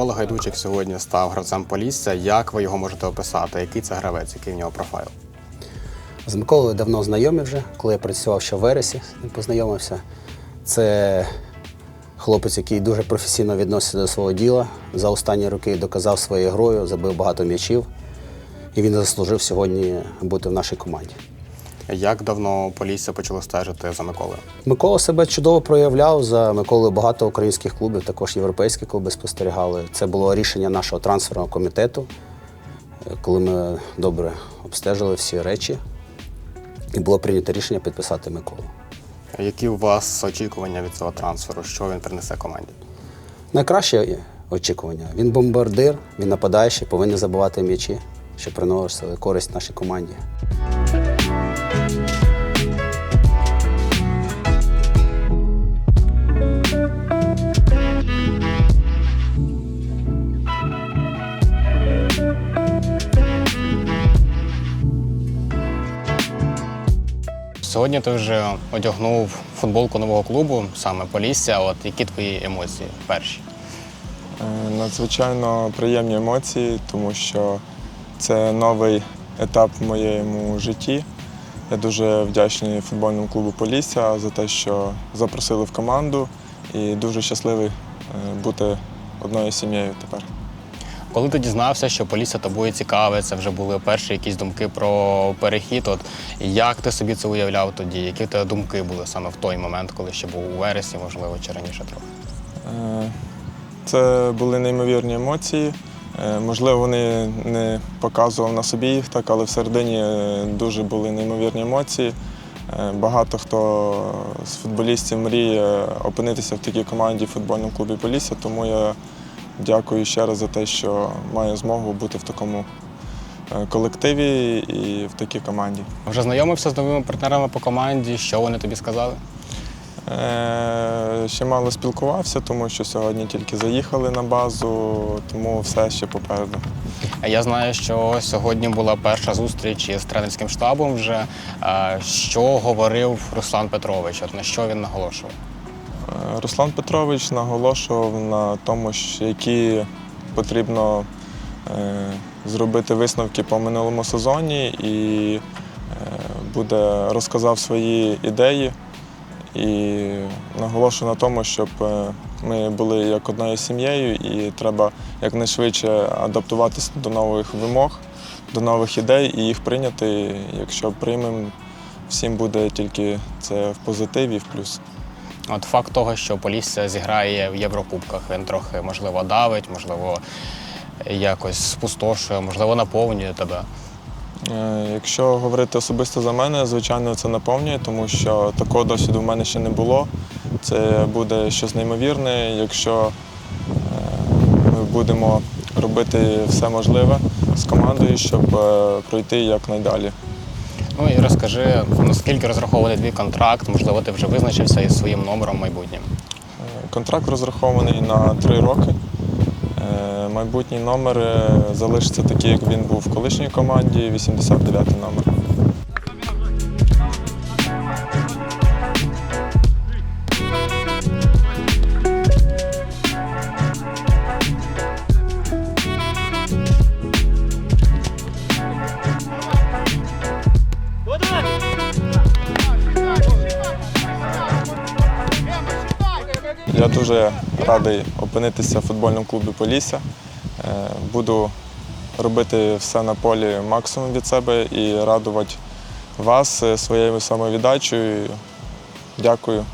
Микола Гайдучик сьогодні став гравцем Полісся. Як ви його можете описати? Який це гравець, який в нього профайл? З Миколою давно знайомі вже, коли я працював ще в Вересі, познайомився. Це хлопець, який дуже професійно відноситься до свого діла. За останні роки доказав своєю грою, забив багато м'ячів. І він заслужив сьогодні бути в нашій команді. Як давно Полісся почало стежити за Миколою? Микола себе чудово проявляв. За Миколою багато українських клубів, також європейські клуби спостерігали. Це було рішення нашого трансферного комітету, е, коли ми добре обстежили всі речі. І було прийнято рішення підписати Миколу. Які у вас очікування від цього трансферу? Що він принесе команді? Найкраще очікування. Він бомбардир, він нападаючий, повинен забивати м'ячі, що приносили користь нашій команді. Сьогодні ти вже одягнув футболку нового клубу, саме Полісся. От які твої емоції перші? Е, Надзвичайно приємні емоції, тому що це новий етап в моєму житті. Я дуже вдячний футбольному клубу Полісся за те, що запросили в команду, і дуже щасливий е, бути одною сім'єю тепер. Коли ти дізнався, що Полісся тобою цікавиться, вже були перші якісь думки про перехід. От як ти собі це уявляв тоді? Які тебе думки були саме в той момент, коли ще був у вересні, можливо, чи раніше трохи? Е, Це були неймовірні емоції. Е, Можливо, вони не показував на собі їх так, але всередині е, дуже були неймовірні емоції. Багато хто з футболістів мріє опинитися в такій команді в футбольному клубі Полісся, тому я дякую ще раз за те, що маю змогу бути в такому е, колективі і в такій команді. Вже знайомився з новими партнерами по команді. Що вони тобі сказали? Е, Ще мало спілкувався, тому що сьогодні тільки заїхали на базу, тому все ще попереду. Я знаю, що сьогодні була перша зустріч із тренерським штабом. Вже що говорив Руслан Петрович? От на що він наголошував? Руслан Петрович наголошував на тому, які потрібно е, зробити висновки по минулому сезоні і е, буде розказав свої ідеї і наголошував на тому, щоб е, ми були як одною сім'єю, і треба якнайшвидше адаптуватися до нових вимог, до нових ідей і їх прийняти. Якщо приймемо, всім буде тільки це в позитиві, в плюс. От факт того, що Полісся зіграє в Єврокубках, він трохи можливо давить, можливо, якось спустошує, можливо, наповнює тебе. Е, Якщо говорити особисто за мене, звичайно, це наповнює, тому що такого досвіду в мене ще не було. Це буде щось неймовірне, якщо е, ми будемо робити все можливе з командою, щоб е, пройти якнайдалі. Ну і розкажи, наскільки розрахований твій контракт, можливо, ти вже визначився із своїм номером майбутнім. Е, Контракт розрахований на три роки. Е, Майбутній номер е, залишиться такий, як він був в колишній команді, 89-й номер. Дуже радий опинитися в футбольному клубі Полісся. Е, Буду робити все на полі максимум від себе і радувати вас е, своєю самовіддачею. Дякую